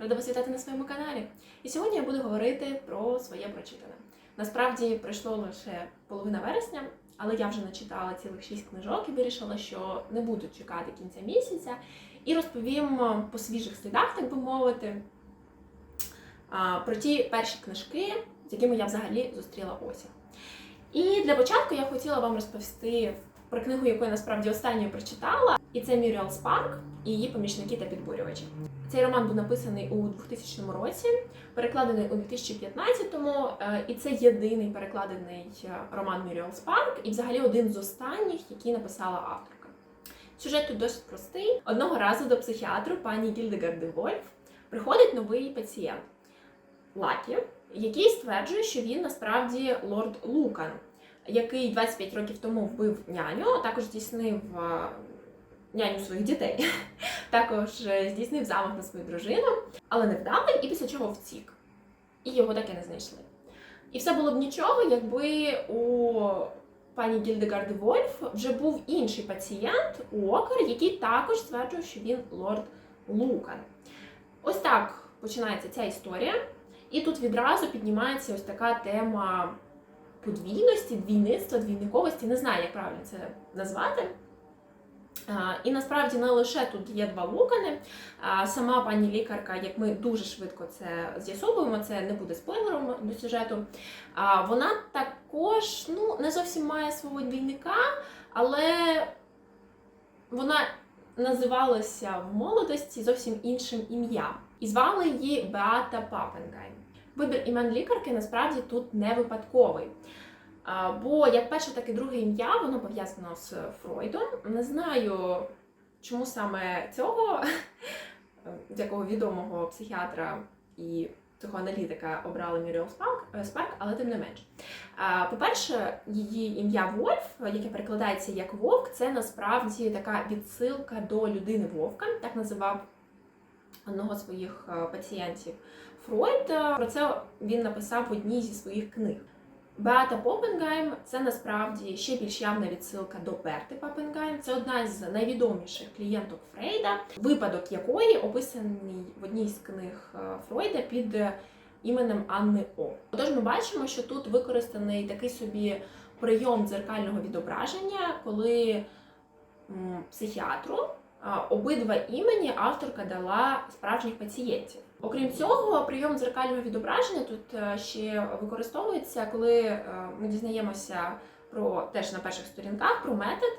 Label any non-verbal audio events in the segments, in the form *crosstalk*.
Рада вас вітати на своєму каналі. І сьогодні я буду говорити про своє прочитане. Насправді пройшло лише половина вересня, але я вже начитала цілих шість книжок і вирішила, що не буду чекати кінця місяця, і розповім е, по свіжих слідах, так би мовити, про ті перші книжки, з якими я взагалі зустріла осінь. І для початку я хотіла вам розповісти про книгу, яку я насправді останньою прочитала, і це Мюріал Спарк і її помічники та підбурювачі. Цей роман був написаний у 2000 році, перекладений у 2015-му, е, і це єдиний перекладений е, роман Мюріал Спарк, і взагалі один з останніх, який написала авторка. Сюжет тут досить простий. Одного разу до психіатру пані Гільдегарди Вольф приходить новий пацієнт Лакі, який стверджує, що він насправді лорд Лукан, який 25 років тому вбив няню, а також здійснив е, няню своїх дітей. *laughs* Також е, здійснив замах на свою дружину, але невдалий, і після чого втік. І його так і не знайшли. І все було б нічого, якби у пані Гільдегарди Вольф вже був інший пацієнт Уокер, який також стверджує, що він лорд Лукан. Ось так починається ця історія. І тут відразу піднімається ось така тема подвійності, двійництва, двійниковості. Не знаю, як правильно це назвати. І насправді не лише тут є два лукани. Сама пані лікарка, як ми дуже швидко це з'ясовуємо, це не буде спойлером до сюжету. Вона також ну, не зовсім має свого двійника, але вона називалася в молодості зовсім іншим ім'ям. І звали її Беата Папенгайм. Вибір імен лікарки насправді тут не випадковий. Бо як перше, так і друге ім'я, воно пов'язано з Фройдом. Не знаю, чому саме цього, *laughs* якого відомого психіатра і психоаналітика обрали Спарк, е, але тим не менш. По-перше, її ім'я Вольф, яке перекладається як Вовк, це насправді така відсилка до людини Вовка, так називав одного з своїх е, пацієнтів Фройд. Про це він написав в одній зі своїх книг. Беата Попенгайм це насправді ще більш явна відсилка до Берти Попенгайм. Це одна з найвідоміших клієнток Фрейда, випадок якої описаний в одній з книг е, Фройда під е, іменем Анни О. Отож, ми бачимо, що тут використаний такий собі прийом дзеркального відображення, коли психіатру обидва імені авторка дала справжніх пацієнтів. Окрім цього, прийом дзеркального відображення тут е, ще використовується, коли е, ми дізнаємося про теж на перших сторінках про метод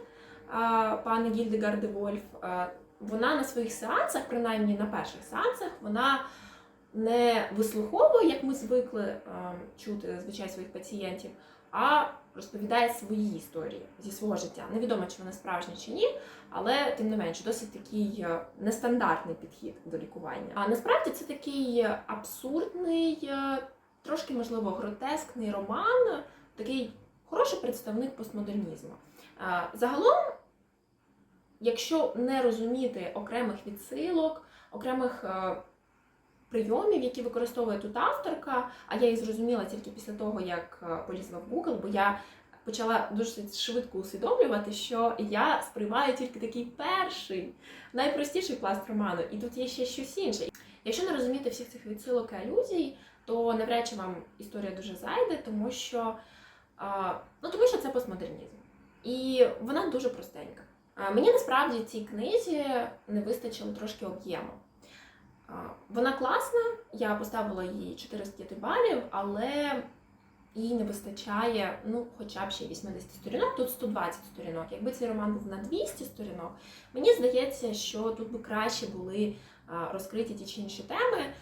пани Гільдегарди Вольф. Е, Вона на своїх сеансах, принаймні на перших сеансах, вона не вислуховує, як ми звикли чути звичай своїх пацієнтів, а розповідає свої історії зі свого життя. Невідомо, чи вона справжня чи ні, але тим не менше, досить такий е, нестандартний підхід до лікування. А насправді це такий е, абсурдний, е, трошки можливо гротескний роман, такий хороший представник постмодернізму. Загалом, якщо не розуміти окремих відсилок, окремих прийомів, які використовує тут авторка, а я їх зрозуміла тільки після того, як е, полізла в Google, бо я почала дуже швидко усвідомлювати, що я сприймаю тільки такий перший, найпростіший пласт роману, і тут є ще щось інше. Якщо не розуміти всіх цих відсилок і алюзій, то навряд чи вам історія дуже зайде, тому що, ну, тому що це постмодернізм. І вона дуже простенька. Мені насправді цій книзі не вистачило трошки об'єму. Вона класна, я поставила їй 4 з 5 балів, але їй не вистачає ну, хоча б ще 80 сторінок, тут 120 сторінок. Якби цей роман був на 200 сторінок, мені здається, що тут би краще були розкриті ті чи інші теми.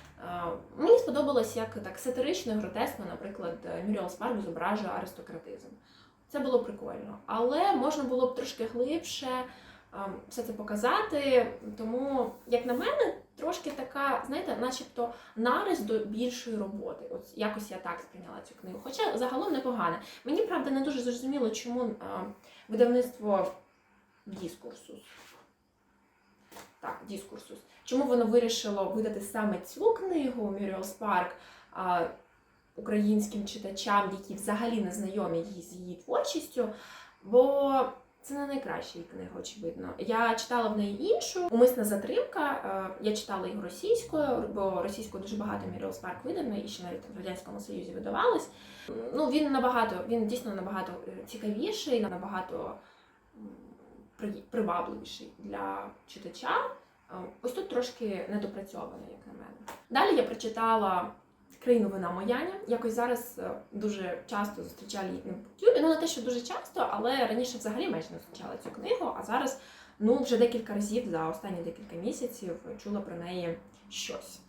Мені сподобалось, як так сатирично гротесно, наприклад, Мюріал Спарк зображує аристократизм. Це було прикольно, але можна було б трошки глибше все це показати. Тому, як на мене, трошки така, знаєте, начебто нарис до більшої роботи. От якось я так сприйняла цю книгу. Хоча загалом непогана. Мені правда не дуже зрозуміло, чому а, видавництво дискурсус. Так, дискурсус. Чому воно вирішило видати саме цю книгу Мюріал Спарк українським читачам, які взагалі не знайомі з її творчістю? Бо Це не найкраща її книга, очевидно. Я читала в неї іншу. Умисна затримка. е, Я читала його російською, бо російською дуже багато Міріл Спарк видано, і ще навіть в радянському союзі видавалось. Ну він набагато, він дійсно набагато е, цікавіший, набагато привабливіший для читача. Е, Ось тут трошки недопрацьовано, як на мене. Далі я прочитала країну вина Мояня. Якось зараз е, дуже часто зустрічала її на Ютубі. Ну не те, що дуже часто, але раніше взагалі майже не зустрічала цю книгу. А зараз ну вже декілька разів за останні декілька місяців чула про неї щось.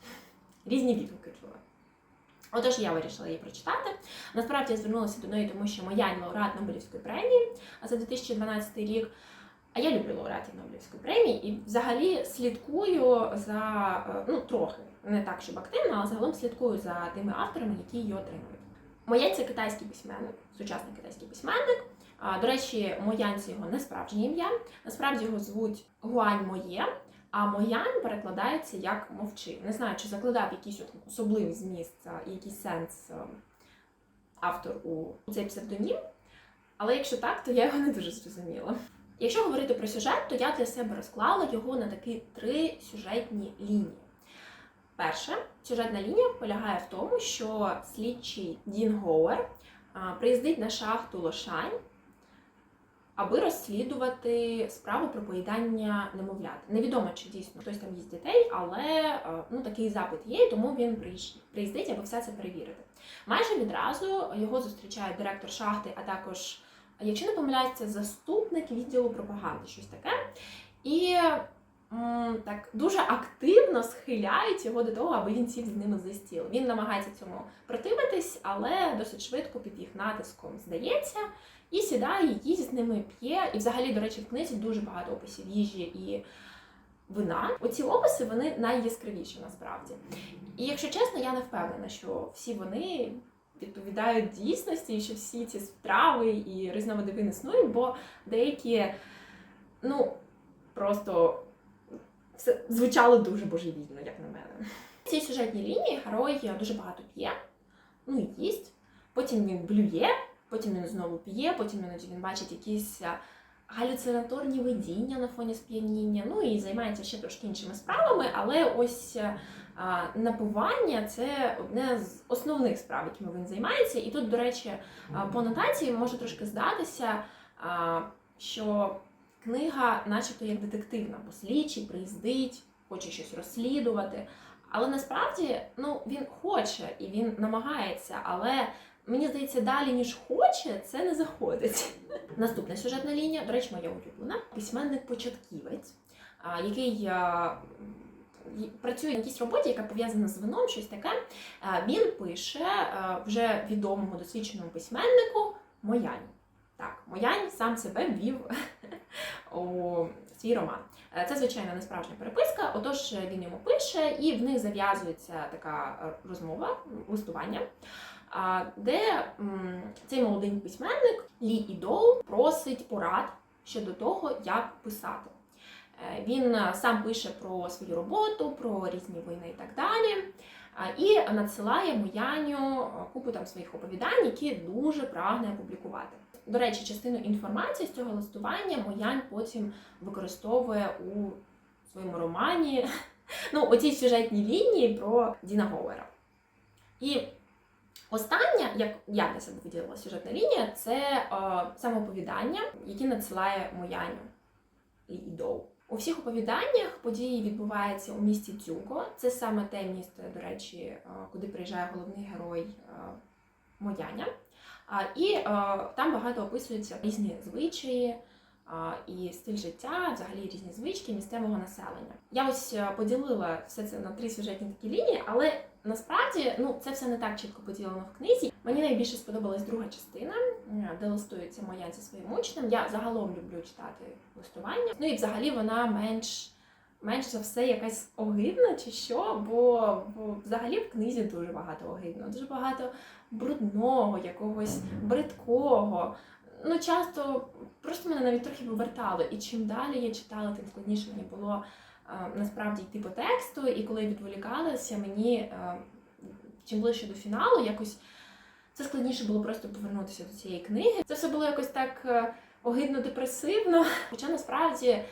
Різні відгуки чула. Отож, я вирішила її прочитати. Насправді я звернулася до неї, тому що Моянь лауреат Нобелівської премії за 2012 рік. А я люблю лауреатів Нобелівської премії і взагалі слідкую за е, ну трохи, не так, щоб активно, але загалом слідкую за тими авторами, які її отримують. Моянь це китайський письменник, сучасний китайський письменник. До речі, Моянь це його не справжнє ім'я. Насправді його звуть Гуань Моє, а Моянь перекладається як мовчи. Не знаю, чи закладав якийсь особливий зміст і якийсь сенс автор у цей псевдонім. Але якщо так, то я його не дуже зрозуміла. Якщо говорити про сюжет, то я для себе розклала його на такі три сюжетні лінії. Перша сюжетна лінія полягає в тому, що слідчий Дін Гоуер приїздить на шахту Лошань, аби розслідувати справу про поїдання немовлят. Невідомо, чи дійсно хтось там їсть дітей, але ну, такий запит є, тому він приїздить, аби все це перевірити. Майже відразу його зустрічає директор шахти, а також якщо не помиляюсь, це заступник відділу пропаганди, щось таке. І так дуже активно схиляють його до того, аби він сів з ними за стіл. Він намагається цьому противитись, але досить швидко під їх натиском здається. І сідає, їсть з ними, п'є. І взагалі, до речі, в книзі дуже багато описів їжі і вина. Оці описи вони найяскравіші насправді. І якщо чесно, я не впевнена, що всі вони відповідають дійсності, і що всі ці страви і різновиди вин існують, бо деякі, ну, просто все звучало дуже божевільно, як на мене. В цій сюжетній лінії герой дуже багато п'є, ну їсть, потім він блює, потім він знову п'є, потім іноді він бачить якісь галюцинаторні видіння на фоні сп'яніння, ну і займається ще трошки іншими справами, але ось а, напивання це одне з основних справ, якими він займається. І тут, до речі, по нотації може трошки здатися, що книга, начебто, як детективна, бо слідчий приїздить, хоче щось розслідувати. Але насправді ну, він хоче і він намагається, але мені здається, далі ніж хоче, це не заходить. *laughs* Наступна сюжетна лінія, до речі, моя улюблена. Письменник-початківець, який працює на якійсь роботі, яка пов'язана з вином, щось таке. Він пише вже відомому досвідченому письменнику Моянь. Так, Моянь сам себе ввів *laughs* у свій роман. Е, Це, звичайно, не справжня переписка, отож він йому пише, і в них зав'язується така е, розмова, листування, де цей молодий письменник Лі Ідол просить порад щодо того, як писати. Е, Він е, сам пише про свою роботу, про різні війни і так далі. І надсилає Мояню е, купу там своїх оповідань, які дуже прагне опублікувати. До речі, частину інформації з цього листування Моянь потім використовує у своєму романі, *laughs* ну, оцій сюжетній лінії про Діна Гоуера. І остання, як я для себе виділила сюжетна лінія, це е, самооповідання, які надсилає Мояню і Доу. У всіх оповіданнях події відбуваються у місті Дзюго. Це саме те місто, до речі, е, куди приїжджає головний герой е, Мояня. І е, там багато описуються різні звичаї і стиль життя, взагалі різні звички місцевого населення. Я ось поділила все це на три сюжетні такі лінії, але насправді ну це все не так чітко поділено в книзі. Мені найбільше сподобалась друга частина, де листується Моян зі своїм учнем. Я загалом люблю читати листування. Ну і взагалі вона менш. Менш за все якась огидна чи що, бо, бо взагалі в книзі дуже багато огидного, дуже багато брудного, якогось бридкого. Ну, часто просто мене навіть трохи вивертало. І чим далі я читала, тим складніше мені було е, насправді йти по тексту. І коли я відволікалася, мені е, чим ближче до фіналу, якось це складніше було просто повернутися до цієї книги. Це все було якось так. е, огидно депресивно. Хоча насправді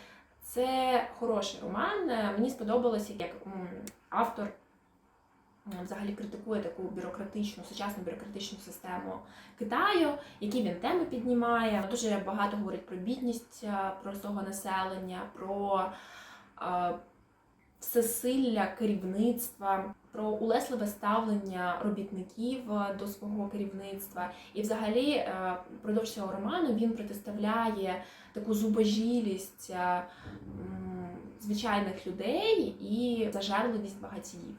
це хороший роман. Е, Мені сподобалося, як автор взагалі критикує таку бюрократичну, сучасну бюрократичну систему Китаю, які він теми піднімає. Дуже багато говорить про бідність е, простого населення, про всесилля керівництва, про улесливе ставлення робітників е, до свого керівництва. І взагалі, е, впродовж цього роману він протиставляє таку зубожілість е, звичайних людей і зажерливість багатіїв.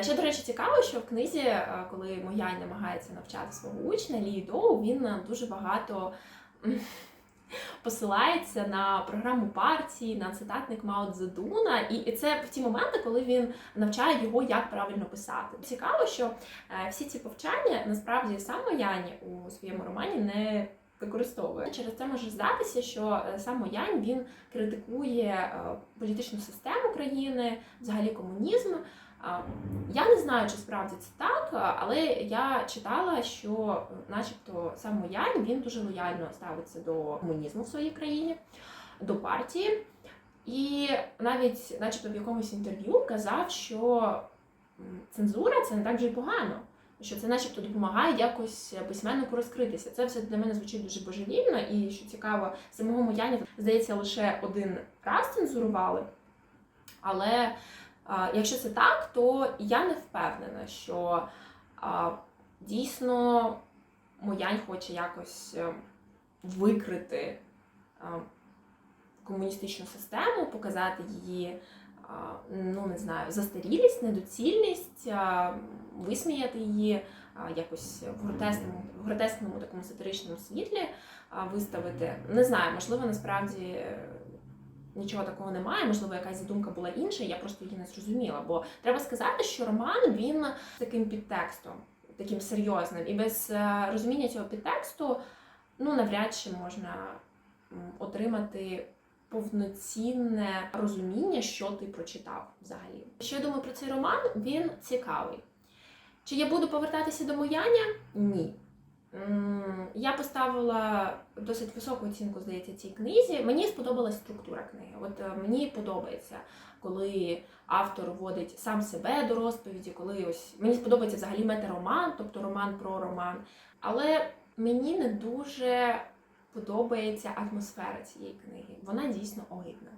Ще, до речі, цікаво, що в книзі, коли Моянь намагається навчати свого учня Лі Доу, він дуже багато посилається на програму партії, на цитатник Мао Цзедуна. І це в ті моменти, коли він навчає його, як правильно писати. Цікаво, що е, всі ці повчання насправді сам Моянь у своєму романі не використовує. Через це може здатися, що е, сам Моянь він критикує е, політичну систему країни, взагалі комунізм. Я не знаю, чи справді це так, але я читала, що, е, начебто, сам Моянь він дуже лояльно ставиться до комунізму в своїй країні, до партії. І навіть, начебто, в якомусь інтерв'ю казав, що цензура це не так вже й погано, що це, начебто, допомагає якось письменнику розкритися. Це все для мене звучить дуже божевільно, і що цікаво, самого Мояня, здається, лише один раз цензурували. Але якщо це так, то я не впевнена, що дійсно Моянь хоче якось е, викрити комуністичну систему, показати її, ну не знаю, застарілість, недоцільність, висміяти її якось в гротесному, в гротескному такому сатиричному світлі виставити. Не знаю, можливо, насправді. Нічого такого немає, можливо, якась задумка була інша, я просто її не зрозуміла. Бо треба сказати, що роман він з таким підтекстом, таким серйозним, і без е, розуміння цього підтексту, ну навряд чи можна отримати повноцінне розуміння, що ти прочитав взагалі. Що я думаю про цей роман? Він цікавий. Чи я буду повертатися до Мояня? Ні. Я поставила досить високу оцінку, здається, цій книзі. Мені сподобалась структура книги. От е, мені подобається, коли автор вводить сам себе до розповіді, коли ось мені сподобається взагалі метароман, тобто роман про роман. Але мені не дуже подобається атмосфера цієї книги. Вона дійсно огидна.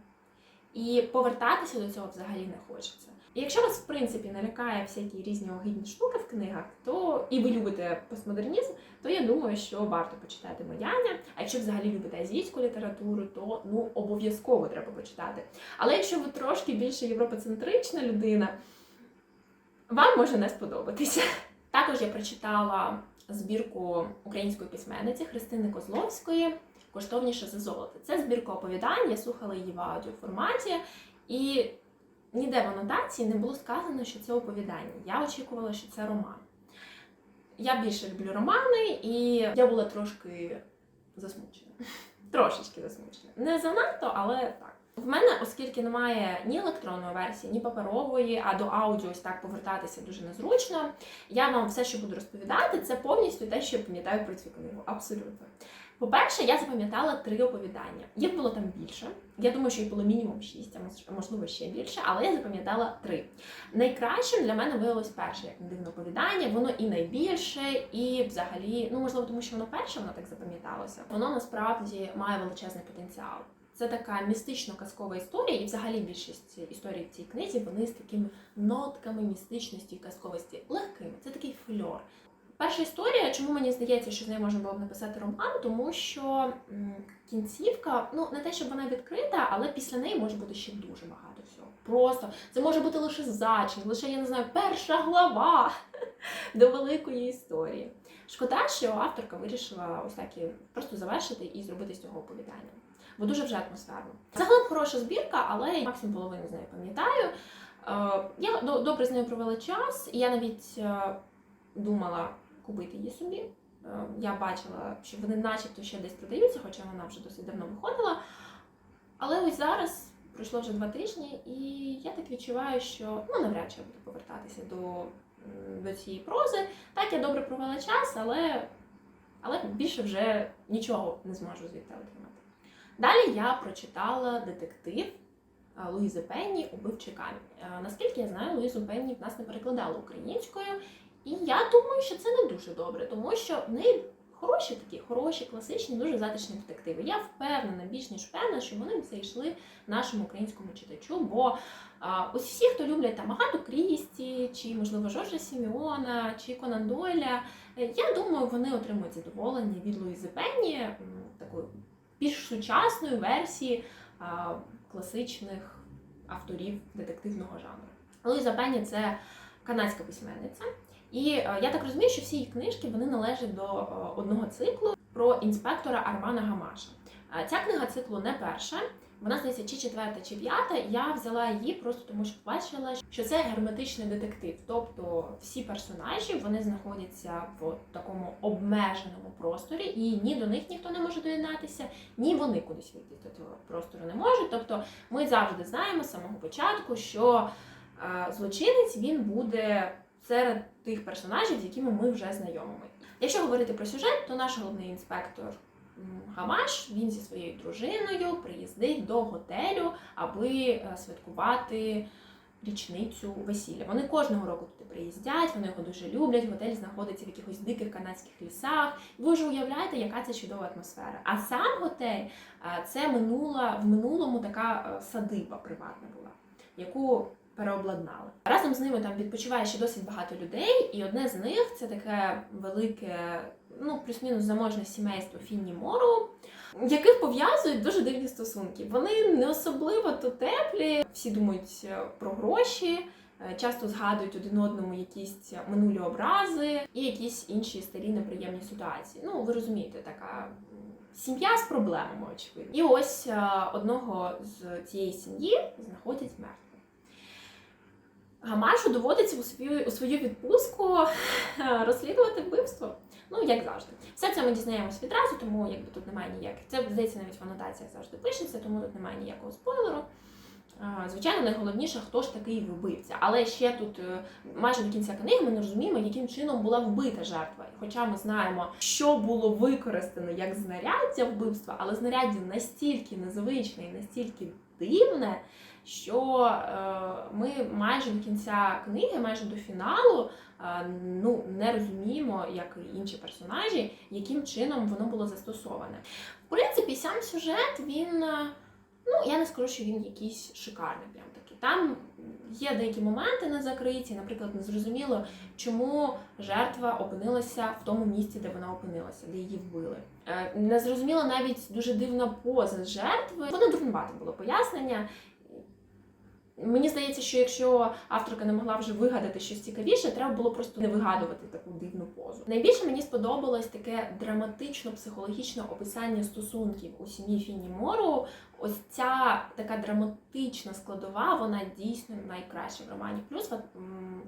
І повертатися до цього взагалі не хочеться. І якщо вас, в принципі, не лякає всякі різні огидні штуки в книгах, то і ви любите постмодернізм, то я думаю, що варто почитати Мояня. А якщо взагалі любите азійську літературу, то ну обов'язково треба почитати. Але якщо ви трошки більше європоцентрична людина, вам може не сподобатися. Також я прочитала збірку української письменниці Христини Козловської Коштовніше за золото. Це збірка оповідань, я слухала її в аудіоформаті, і ніде в анотації не було сказано, що це оповідання. Я очікувала, що це роман. Я більше люблю романи, і я була трошки засмучена. *laughs* Трошечки засмучена. Не занадто, але так. В мене, оскільки немає ні електронної версії, ні паперової, а до аудіо ось так повертатися дуже незручно. Я вам все, що буду розповідати, це повністю те, що я пам'ятаю про цю книгу. Абсолютно. По-перше, я запам'ятала три оповідання. Їх було там більше. Я думаю, що їх було мінімум шість, а мож- можливо ще більше, але я запам'ятала три. Найкращим для мене виявилось перше, як не дивне оповідання. Воно і найбільше, і взагалі, ну можливо, тому що воно перше, воно так запам'яталося. Воно насправді має величезний потенціал. Це така містично-казкова історія, і взагалі більшість історій в цій книзі вони з такими нотками містичності і казковості легкими. Це такий фльор. Перша історія, чому мені здається, що з нею можна було б написати роман, тому що кінцівка, ну не те, щоб вона відкрита, але після неї може бути ще дуже багато всього. Просто це може бути лише зачин, лише я не знаю, перша глава *laughs* до великої історії. Шкода, що авторка вирішила ось так і просто завершити і зробити з цього оповідання. Бо дуже вже атмосферно. Загалом хороша збірка, але максимум половину з нею пам'ятаю. Е, Я добре з нею провела час, і я навіть е, думала купити її собі. Е, Я бачила, що вони начебто ще десь продаються, хоча вона вже досить давно виходила. Але ось зараз пройшло вже два тижні, і я так відчуваю, що ну навряд чи я буду повертатися до, до цієї прози. Так, я добре провела час, але, але більше вже нічого не зможу звідти отримати. Далі я прочитала детектив е, Луїзи Пенні Убивчий камінь. Е, Наскільки я знаю, Луїзу Пенні в нас не перекладали українською, і я думаю, що це не дуже добре, тому що в неї хороші такі, хороші, класичні, дуже затишні детективи. Я впевнена, більш ніж впевнена, що вони б зайшли нашому українському читачу, бо а, ось всі, хто люблять там Агату Крісті, чи можливо Жоржа Сіміона, чи Конан Дойля, е, я думаю, вони отримують задоволення від Луїзи Пенні, такої більш сучасної версії а, класичних авторів детективного жанру. Луїза Пенні це канадська письменниця. І е, я так розумію, що всі її книжки вони належать до е, одного циклу про інспектора Армана Гамаша. Е, Ця книга циклу не перша. Вона здається, чи четверта, чи п'ята. Я взяла її просто тому, що бачила, що це герметичний детектив. Тобто всі персонажі вони знаходяться в такому обмеженому просторі, і ні до них ніхто не може доєднатися, ні вони кудись вийти до цього простору не можуть. Тобто, ми завжди знаємо з самого початку, що злочинець він буде серед тих персонажів, з якими ми вже знайомими. Якщо говорити про сюжет, то наш головний інспектор Гамаш він зі своєю дружиною приїздить до готелю, аби е, святкувати річницю весілля. Вони кожного року туди приїздять, вони його дуже люблять. Готель знаходиться в якихось диких канадських лісах. Ви вже уявляєте, яка це чудова атмосфера. А сам готель е, це минула в минулому така е, садиба приватна була, яку переобладнали. Разом з ними там відпочиває ще досить багато людей, і одне з них це таке велике, ну плюс-мінус заможне сімейство Фінні Мору, яких пов'язують дуже дивні стосунки. Вони не особливо то теплі, всі думають е, про гроші. е, Часто згадують один одному якісь минулі образи і якісь інші старі неприємні ситуації. Ну, ви розумієте, така сім'я з проблемами, очевидно. І ось е, одного з цієї сім'ї знаходять мертвим. Гамашу доводиться у свою, у свою відпустку е, розслідувати вбивство. Ну, як завжди. Все це ми дізнаємось відразу, тому якби тут немає ніяких. Це здається навіть в анотаціях завжди пишеться, тому тут немає ніякого спойлеру. Е, Звичайно, найголовніше, хто ж такий вбивця. Але ще тут е, майже до кінця книги ми не розуміємо, яким чином була вбита жертва. Хоча ми знаємо, що було використано як знаряддя вбивства, але знаряддя настільки незвичне і настільки дивне, що е, ми майже до кінця книги, майже до фіналу, е, ну не розуміємо, як і інші персонажі, яким чином воно було застосоване. В принципі, сам сюжет він. е, Ну, я не скажу, що він якийсь шикарний, прям такий. Там є деякі моменти не закриті, наприклад, не зрозуміло, чому жертва опинилася в тому місці, де вона опинилася, де її вбили. Незрозуміло Не зрозуміло навіть дуже дивна поза жертви. Воно дурнувато було пояснення. Мені здається, що якщо авторка не могла вже вигадати щось цікавіше, треба було просто не вигадувати таку дивну позу. Найбільше мені сподобалось таке драматично-психологічне описання стосунків у сім'ї Фінні Мору. Ось ця така драматична складова, вона дійсно найкраща в романі. Плюс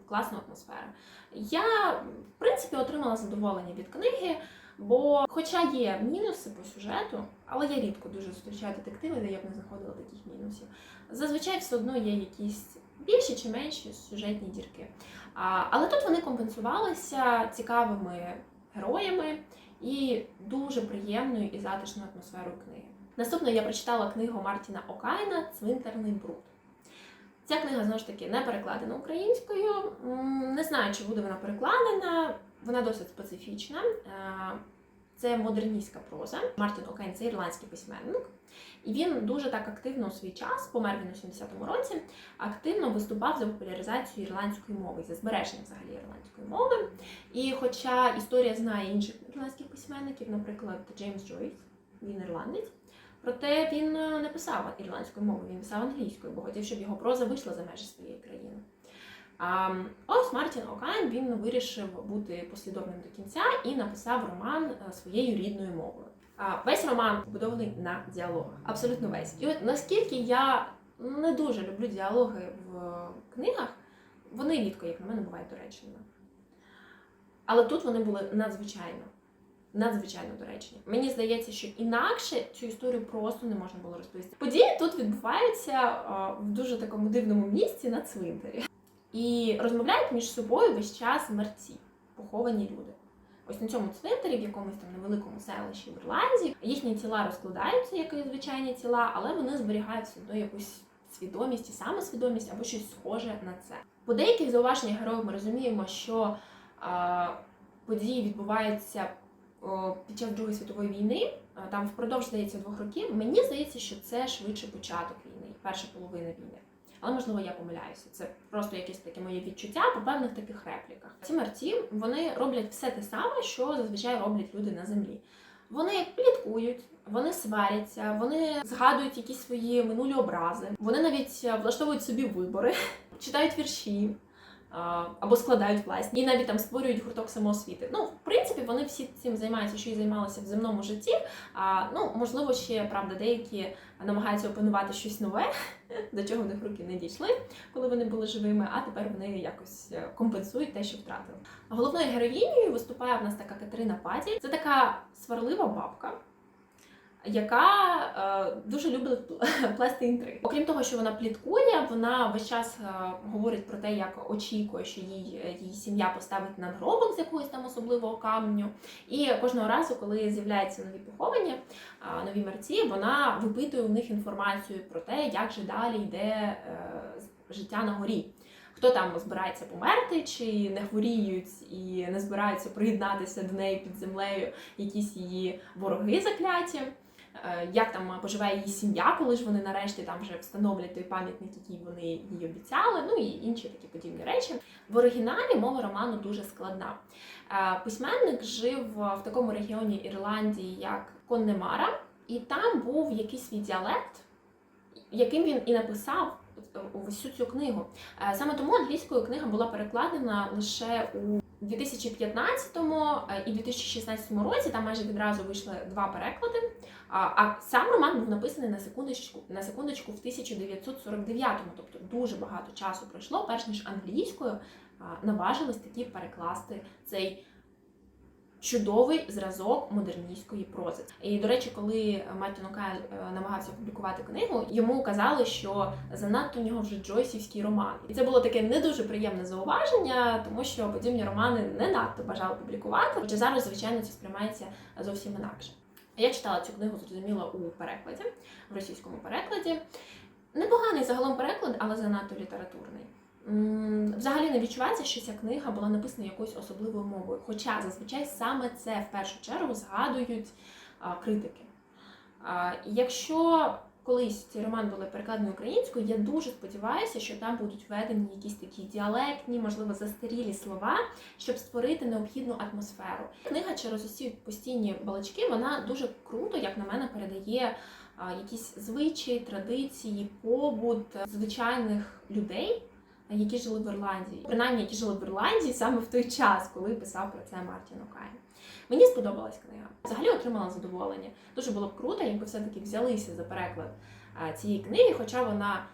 класна атмосфера. Я, в принципі, отримала задоволення від книги. Бо, хоча є мінуси по сюжету, але я рідко дуже зустрічаю детективи, де я б не знаходила таких мінусів. Зазвичай все одно є якісь більші чи менші сюжетні дірки. А, але тут вони компенсувалися цікавими героями і дуже приємною і затишною атмосферою книги. Наступно я прочитала книгу Мартіна Окайна Цвинтарний бруд. Ця книга знову ж таки не перекладена українською. Не знаю, чи буде вона перекладена. Вона досить специфічна. Е, Це модерністська проза. Мартін Окейн це ірландський письменник. І він дуже так активно у свій час, помер він у 70-му році, активно виступав за популяризацію ірландської мови, за збереження взагалі ірландської мови. І хоча історія знає інших ірландських письменників, наприклад, Джеймс Джойс, він ірландець, проте він не писав ірландською мовою, він писав англійською, бо хотів, щоб його проза вийшла за межі своєї країни. Ось Мартін Окайн він вирішив бути послідовним до кінця і написав роман е, своєю рідною мовою. Весь роман побудований на діалогах, абсолютно весь. І от наскільки я не дуже люблю діалоги в книгах, вони рідко, як на мене, бувають доречними. Але тут вони були надзвичайно, надзвичайно доречні. Мені здається, що інакше цю історію просто не можна було розповісти. Події тут відбуваються в дуже такому дивному місці на цвинтарі. І розмовляють між собою весь час мерці, поховані люди. ось на цьому цвинтарі, в якомусь там невеликому селищі в Ірландії. Їхні тіла розкладаються, як і звичайні тіла, але вони зберігають все одно якусь свідомість і самосвідомість або щось схоже на це. По деяких зауваженнях героїв ми розуміємо, що а, події відбуваються о, під час Другої світової війни, там впродовж здається двох років. Мені здається, що це швидше початок війни, перша половина війни. Але можливо я помиляюся. Це просто якесь таке моє відчуття по певних таких репліках. Ці мерці вони роблять все те саме, що зазвичай роблять люди на землі. Вони пліткують, вони сваряться, вони згадують якісь свої минулі образи. Вони навіть влаштовують собі вибори, *laughs* читають вірші або складають власні, і навіть там створюють гурток самоосвіти. Ну, в принципі, вони всі цим займаються, що і займалися в земному житті. А ну, можливо, ще правда, деякі намагаються опанувати щось нове, *laughs* до чого в них руки не дійшли, коли вони були живими, а тепер вони якось е, компенсують те, що втратили. Головною героїнею виступає в нас така Катерина Паті. Це така сварлива бабка. Яка е, дуже любить пл- *laughs* плести інтриги. Окрім того, що вона пліткує, вона весь час е, говорить про те, як очікує, що їй, е, її сім'я поставить надгробок з якогось там особливого каменю. І кожного разу, коли з'являються нові поховані, нові мерці, вона випитує у них інформацію про те, як же далі йде е, життя на горі. Хто там збирається померти, чи не хворіють і не збираються приєднатися до неї під землею якісь її вороги закляті. Е, Як там поживає її сім'я, коли ж вони нарешті там вже встановлять той пам'ятник, який вони їй обіцяли, ну і інші такі подібні речі. В оригіналі мова роману дуже складна. Е, Письменник жив в такому регіоні Ірландії, як Коннемара, і там був якийсь свій діалект, яким він і написав всю цю книгу. Е, Саме тому англійською книга була перекладена лише у 2015 е, і 2016 році. Там майже відразу вийшли два переклади. А, сам роман був написаний на секундочку, на секундочку в 1949-му, тобто дуже багато часу пройшло, перш ніж англійською наважились таки перекласти цей чудовий зразок модерністської прози. І до речі, коли Мартін Окайл е, намагався публікувати книгу, йому казали, що занадто у нього вже Джойсівський роман. І це було таке не дуже приємне зауваження, тому що подібні романи не надто бажали публікувати. Хоча зараз, звичайно, це сприймається зовсім інакше. Я читала цю книгу, зрозуміло, у перекладі, в російському перекладі. Непоганий загалом переклад, але занадто літературний. Взагалі не відчувається, що ця книга була написана якоюсь особливою мовою. Хоча зазвичай саме це в першу чергу згадують критики. Якщо колись цей роман були перекладений українською, я дуже сподіваюся, що там будуть введені якісь такі діалектні, можливо, застарілі слова, щоб створити необхідну атмосферу. Книга через усі постійні балачки, вона дуже круто, як на мене, передає якісь звичаї, традиції, побут звичайних людей, які жили в Ірландії, принаймні які жили в Ірландії саме в той час, коли писав про це Мартін Окайн. Мені сподобалась книга. Взагалі отримала задоволення. Дуже було б круто, якби все-таки взялися за переклад цієї книги, хоча вона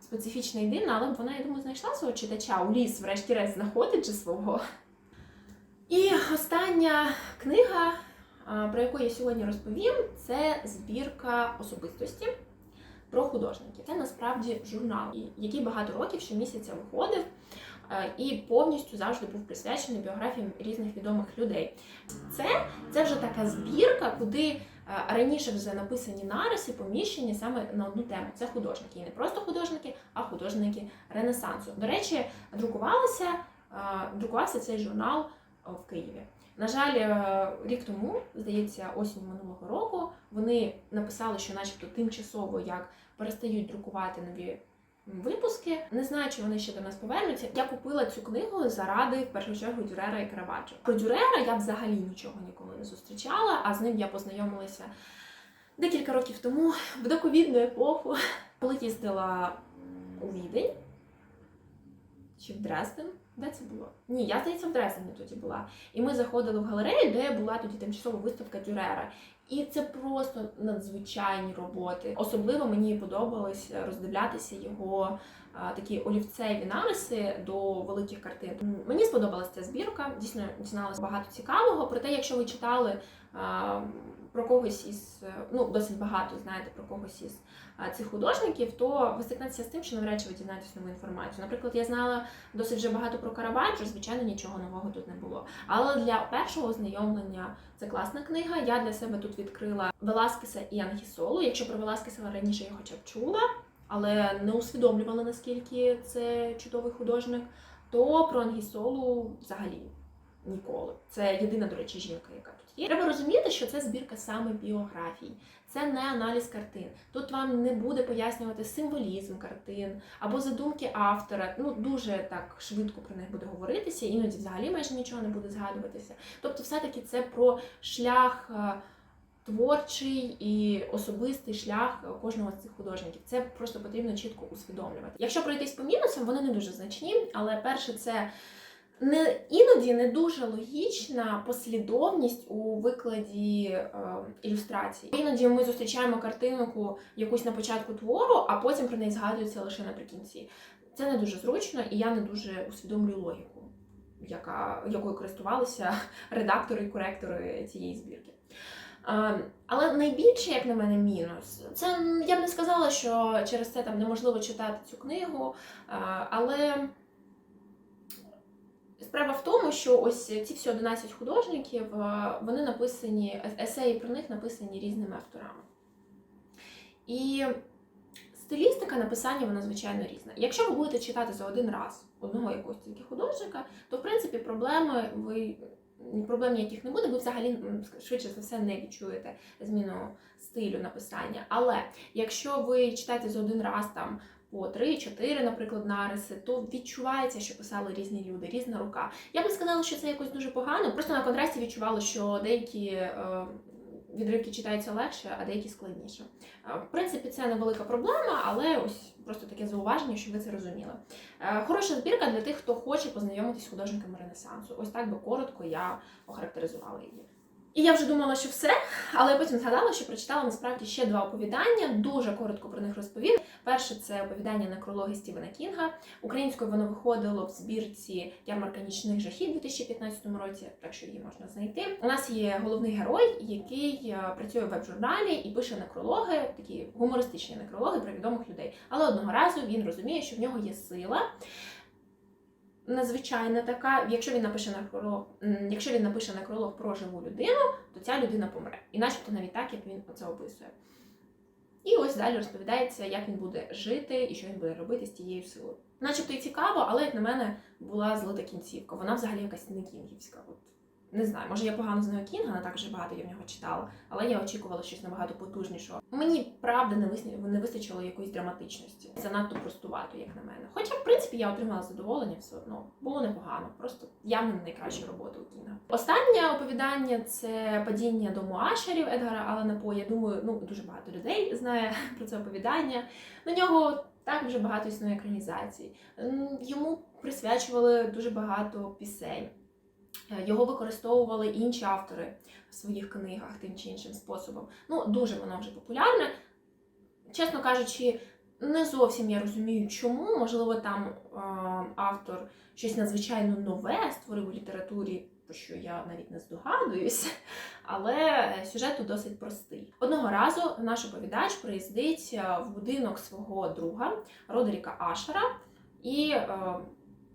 специфічна і дивна, але вона, я думаю, знайшла свого читача у ліс, врешті-решт, знаходить же свого. І остання книга, про яку я сьогодні розповім, це збірка особистості про художників. Це насправді журнал, який багато років щомісяця виходив е, і повністю завжди був присвячений біографіям різних відомих людей. Це, це вже така збірка, куди е, раніше вже написані нариси поміщені саме на одну тему. Це художники. І не просто художники, а художники Ренесансу. До речі, друкувалося, е, друкувався цей журнал в Києві. На жаль, е, рік тому, здається, осінь минулого року, вони написали, що, начебто, тимчасово як перестають друкувати нові випуски. Не знаю, чи вони ще до нас повернуться. Я купила цю книгу заради в першу чергу Дюрера і Караваджо. Про Дюрера я взагалі нічого ніколи не зустрічала, а з ним я познайомилася декілька років тому, в доковідну епоху, коли їздила у Відень чи в Дрезден. Де це було? Ні, я здається, в Дрездені тоді була. І ми заходили в галерею, де була тоді тимчасова виставка Дюрера. І це просто надзвичайні роботи. Особливо мені подобалось роздивлятися його а, такі олівцеві нариси до великих картин. Мені сподобалася ця збірка, дійсно дізналася багато цікавого. Проте, якщо ви читали а, про когось із е, ну досить багато знаєте про когось із цих художників, то ви стикнетеся з тим, що навряд чи ви дізнаєтесь нову інформацію. Наприклад, я знала досить вже багато про Караваджо, звичайно, нічого нового тут не було. Але для першого ознайомлення це класна книга. Я для себе тут відкрила Веласкеса і Ангісолу. Якщо про Веласкеса раніше я хоча б чула, але не усвідомлювала наскільки це чудовий художник, то про Ангісолу взагалі ніколи. Це єдина, до речі, жінка, яка є. Треба розуміти, що це збірка саме біографій, це не аналіз картин. Тут вам не буде пояснювати символізм картин або задумки автора. Ну дуже так швидко про них буде говоритися, іноді взагалі майже нічого не буде згадуватися. Тобто, все-таки це про шлях. е, Творчий і особистий шлях кожного з цих художників. Це просто потрібно чітко усвідомлювати. Якщо пройтись по мінусам, вони не дуже значні, але перше, це не іноді не дуже логічна послідовність у викладі е, ілюстрацій. Іноді ми зустрічаємо картинку якусь на початку твору, а потім про неї згадується лише наприкінці. Це не дуже зручно, і я не дуже усвідомлюю логіку, яка, якою користувалися *laughs* редактори і коректори цієї збірки. Е, Але найбільше, як на мене, мінус. Це я б не сказала, що через це там неможливо читати цю книгу, е, але. Справа в тому, що ось ці всі 11 художників, е, вони написані, есеї про них написані різними авторами. І стилістика написання, вона звичайно різна. Якщо ви будете читати за один раз одного якогось тільки художника, то в принципі проблеми ви. Проблем ніяких не буде, ви взагалі швидше за все не відчуєте зміну стилю написання. Але якщо ви читаєте за один раз там 3-4, наприклад, нариси, то відчувається, що писали різні люди, різна рука. Я би сказала, що це якось дуже погано. Просто на контрасті відчувала, що деякі е, відривки читаються легше, а деякі складніше. Е, В принципі, це невелика проблема, але ось просто таке зауваження, щоб ви це розуміли. Е, Хороша збірка для тих, хто хоче познайомитись з художниками Ренесансу. Ось так би коротко я охарактеризувала її. І я вже думала, що все, але потім згадала, що прочитала насправді ще два оповідання. Дуже коротко про них розповім. Перше це оповідання некрологи Стівена Кінга. Українською воно виходило в збірці Ярмарка нічних жахів у 2015 році, так що її можна знайти. У нас є головний герой, який е, працює в веб-журналі і пише некрологи, такі гумористичні некрологи про відомих людей. Але одного разу він розуміє, що в нього є сила. Надзвичайна така, якщо він напише на кролог, якщо він напише на кролог про живу людину, то ця людина помре. І начебто навіть так, як він це описує. І ось далі розповідається, як він буде жити і що він буде робити з тією силою. Начебто і цікаво, але як на мене була злота кінцівка. Вона взагалі якась не кінгівська. Не знаю, може я погано знаю Кінга, не так вже багато я в нього читала, але я очікувала щось набагато потужнішого. Мені правда не висні- не вистачило якоїсь драматичності. Занадто простувато, як на мене. Хоча, в принципі, я отримала задоволення все одно. Було непогано, просто явно не найкраща робота у Кінга. Останнє оповідання це падіння дому Ашерів Едгара Алана По. Я думаю, ну дуже багато людей знає *laughs* про це оповідання. На нього так вже багато існує екранізацій. Йому присвячували дуже багато пісень. Е, Його використовували інші автори в своїх книгах тим чи іншим способом. Ну, дуже воно вже популярне. Чесно кажучи, не зовсім я розумію, чому. Можливо, там е, автор щось надзвичайно нове створив у літературі, про що я навіть не здогадуюсь, *laughs* але сюжет тут досить простий. Одного разу наш оповідач приїздить е, в будинок свого друга Родеріка Ашера і е,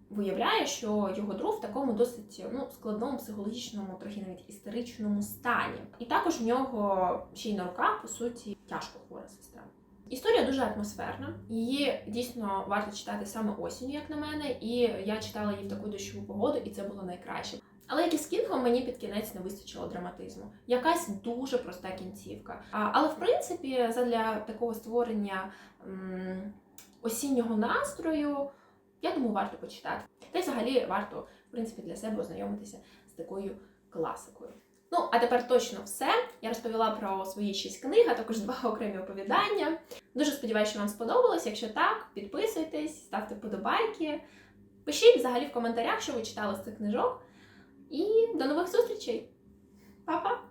виявляє, що його друг в такому досить ну, складному психологічному, трохи навіть істеричному стані. І також в нього ще й на руках, по суті, тяжко хвора сестра. Історія дуже атмосферна. Її дійсно варто читати саме осінню, як на мене, і я читала її в таку дощову погоду, і це було найкраще. Але як і з Кінгом, мені під кінець не вистачило драматизму. Якась дуже проста кінцівка. А, але в принципі, задля такого створення м, осіннього настрою, я думаю, варто почитати. Та й взагалі варто, в принципі, для себе ознайомитися з такою класикою. Ну, а тепер точно все. Я розповіла про свої шість книг, а також *laughs* два окремі оповідання. Дуже сподіваюся, що вам сподобалось. Якщо так, підписуйтесь, ставте вподобайки. Пишіть взагалі в коментарях, що ви читали з цих книжок. І до нових зустрічей! Па-па!